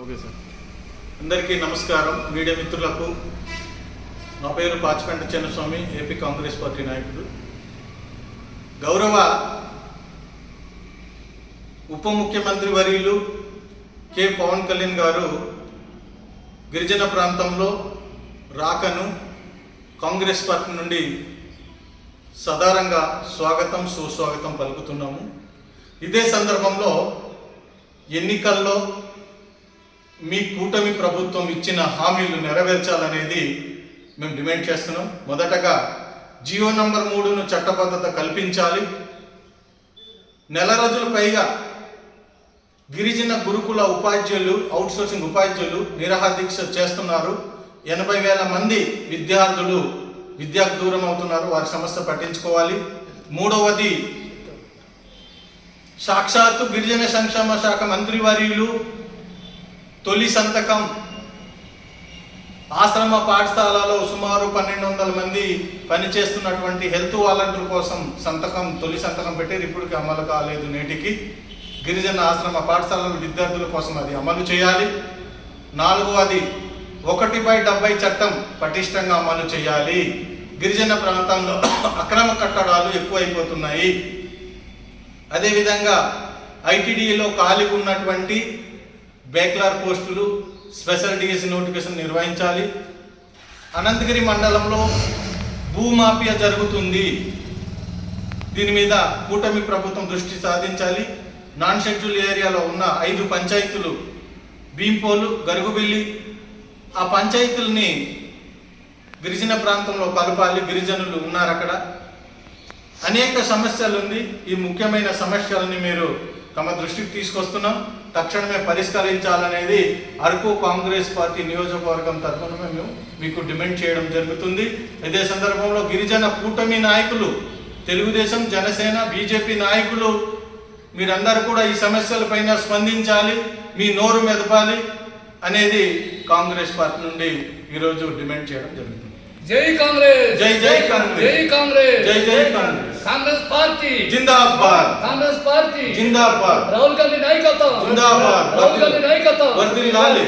Okay sir. అందరికీ నమస్కారం. Media మిత్రులకు నా పేరు పాచిపెంట చిన్నస్వామి ఏపీ కాంగ్రెస్ పార్టీ నాయకుడు. గౌరవ ఉప ముఖ్యమంత్రి వర్యులు కె. పవన్ కళ్యాణ్ గారు గిరిజన ప్రాంతంలో రాకను కాంగ్రెస్ పార్టీ నుండి సదారంగా స్వాగతం సుస్వాగతం పలుకుతున్నాము. ఇదే సందర్భంలో ఎన్నికల్లో మీ కూటమి ప్రభుత్వం ఇచ్చిన హామీలు నెరవేర్చాలనేది మేము డిమాండ్ చేస్తున్నాం. మొదటగా జియో నంబర్ మూడును చట్టబద్ధత కల్పించాలి. నెల రోజుల పైగా గిరిజన గురుకుల ఉపాధ్యాయులు అవుట్సోర్సింగ్ ఉపాధ్యాయులు నిరహాదీక్ష చేస్తున్నారు. ఎనభై వేల మంది విద్యార్థులు విద్యకు దూరం అవుతున్నారు. వారి సమస్య పట్టించుకోవాలి. మూడవది సాక్షాత్తు గిరిజన సంక్షేమ శాఖ మంత్రివర్యులు తొలి సంతకం. ఆశ్రమ పాఠశాలలో సుమారు పన్నెండు వందల మంది పనిచేస్తున్నటువంటి హెల్త్ వాలంటీర్ కోసం సంతకం తొలి సంతకం పెట్టారు ఇప్పటికి అమలు కాలేదు నేటికి. గిరిజన ఆశ్రమ పాఠశాలల విద్యార్థుల కోసం అది అమలు చేయాలి. నాలుగవది ఒకటి బై డెబ్బై చట్టం పటిష్టంగా అమలు చేయాలి. గిరిజన ప్రాంతంలో అక్రమ కట్టడాలు ఎక్కువైపోతున్నాయి. అదేవిధంగా ఐటీడీలో ఖాళీగా ఉన్నటువంటి బేక్లార్ పోస్టులు స్పెషల్ డిఎస్సి నోటిఫికేషన్ నిర్వహించాలి. అనంతగిరి మండలంలో భూమాఫియా జరుగుతుంది. దీని మీద కూటమి ప్రభుత్వం దృష్టి సాధించాలి. నాన్ షెడ్యూల్ ఏరియాలో ఉన్న ఐదు పంచాయతీలు భీంపోలు గరుగుబిల్లి ఆ పంచాయతీలని గిరిజన ప్రాంతంలో కలపాలి. గిరిజనులు ఉన్నారు అక్కడ అనేక సమస్యలు ఉంది ఈ ముఖ్యమైన సమస్యలని మీరు తమ దృష్టికి తీసుకొస్తున్నాం. తక్షణమే పరిష్కరించాలనేది అరకు కాంగ్రెస్ పార్టీ నియోజకవర్గం తరఫున మేము మీకు డిమాండ్ చేయడం జరుగుతుంది. ఇదే సందర్భంలో గిరిజన కూటమి నాయకులు తెలుగుదేశం జనసేన బీజేపీ నాయకులు మీరందరూ కూడా ఈ సమస్యలపైన స్పందించాలి మీ నోరు మెదపాలి అనేది కాంగ్రెస్ పార్టీ నుండి ఈరోజు డిమాండ్ చేయడం జరుగుతుంది. జై కాంగ్రెస్! జై జై కాంగ్రెస్. జై కాంగ్రెస్! జై జై కాంగ్రెస్! కాంగ్రెస్ పార్టీ జిందాబాద్ కాంగ్రెస్ పార్టీ జిందాబాద్ రాహుల్ గాంధీ నాయకత్వం జిందాబాద్ రాహుల్ గాంధీ నాయకత్వం వర్ధిల్లాలి